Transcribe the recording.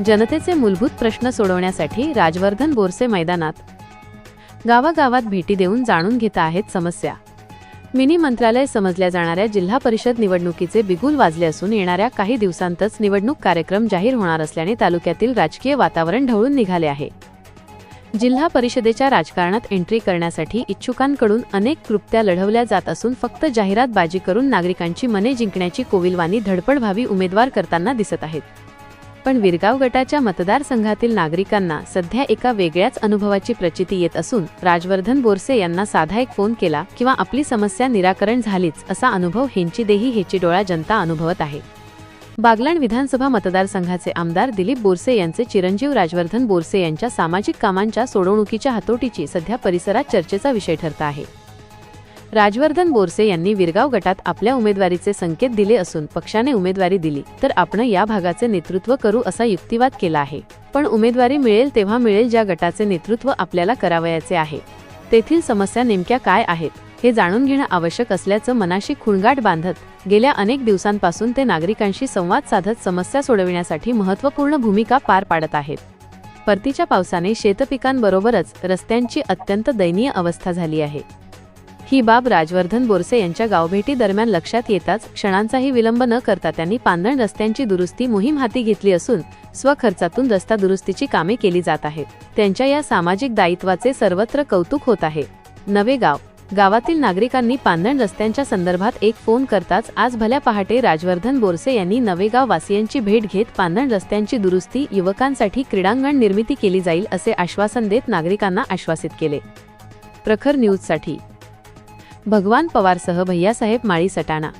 जनतेचे मूलभूत प्रश्न सोडवण्यासाठी राजवर्धन बोरसे मैदानात. गावागावात भेटी देऊन जाणून घेत आहेत समस्या. मिनी मंत्रालय समजल्या जाणाऱ्या जिल्हा परिषद निवडणुकीचे बिगुल वाजले असून येणाऱ्या काही दिवसांतच निवडणूक कार्यक्रम जाहीर होणार असल्याने तालुक्यातील राजकीय वातावरण ढवळून निघाले आहे. जिल्हा परिषदेच्या राजकारणात एंट्री करण्यासाठी इच्छुकांकडून अनेक कृत्या लढवल्या जात असून फक्त जाहिरातबाजी करून नागरिकांची मने जिंकण्याची कोविलवाणी धडपड व्हावी उमेदवार करताना दिसत आहेत. पण विरगाव गटाच्या मतदारसंघातील नागरिकांना सध्या एका वेगळ्याच अनुभवाची प्रचिती येत असून राजवर्धन बोरसे यांना साधा एक फोन केला किंवा आपली समस्या निराकरण झालीच असा अनुभव हेंची देही हेची डोळा जनता अनुभवत आहे. बागलाण विधानसभा मतदारसंघाचे आमदार दिलीप बोरसे यांचे चिरंजीव राजवर्धन बोरसे यांच्या सामाजिक कामांच्या सोडवणुकीच्या हातोटीची सध्या परिसरात चर्चेचा विषय ठरत आहे. राजवर्धन बोरसे यांनी विरगाव गटात आपल्या उमेदवारीचे संकेत दिले असून पक्षाने उमेदवारी दिली तर आपण या भागाचे नेतृत्व करू असा युक्तिवाद केला आहे. पण उमेदवारी मिळेल तेव्हा मिळेल ज्या गटाचे नेतृत्व आपल्याला करावयाचे आहे. तेथील समस्या नेमक्या काय आहेत हे जाणून घेणं आवश्यक असल्याचं मनाशी खुणगाट बांधत गेल्या अनेक दिवसांपासून ते नागरिकांशी संवाद साधत समस्या सोडविण्यासाठी महत्त्वपूर्ण भूमिका पार पाडत आहेत. परतीच्या पावसाने शेतपिकांबरोबरच रस्त्यांची अत्यंत दयनीय अवस्था झाली आहे. ही बाब राजवर्धन बोरसे यांच्या गावभेटी दरम्यान लक्षात येताच क्षणांचाही विलंब न करता त्यांनी पांदण रस्त्यांची दुरुस्ती मोहीम हाती घेतली असून स्वखर्चातून रस्ता दुरुस्तीची कामे केली जात आहेत. त्यांच्या या सामाजिक दायित्वाचे सर्वत्र कौतुक होत आहे. नवे गाव. गावातील नागरिकांनी पांदण रस्त्यांच्या संदर्भात एक फोन करताच आज भल्या पहाटे राजवर्धन बोरसे यांनी नवेगाव वासियांची भेट घेत पांदण रस्त्यांची दुरुस्ती युवकांसाठी क्रीडांगण निर्मिती केली जाईल असे आश्वासन देत नागरिकांना आश्वासित केले. प्रखर न्यूजसाठी भगवान पवारसह भैयासाहेब माळी सटाणा.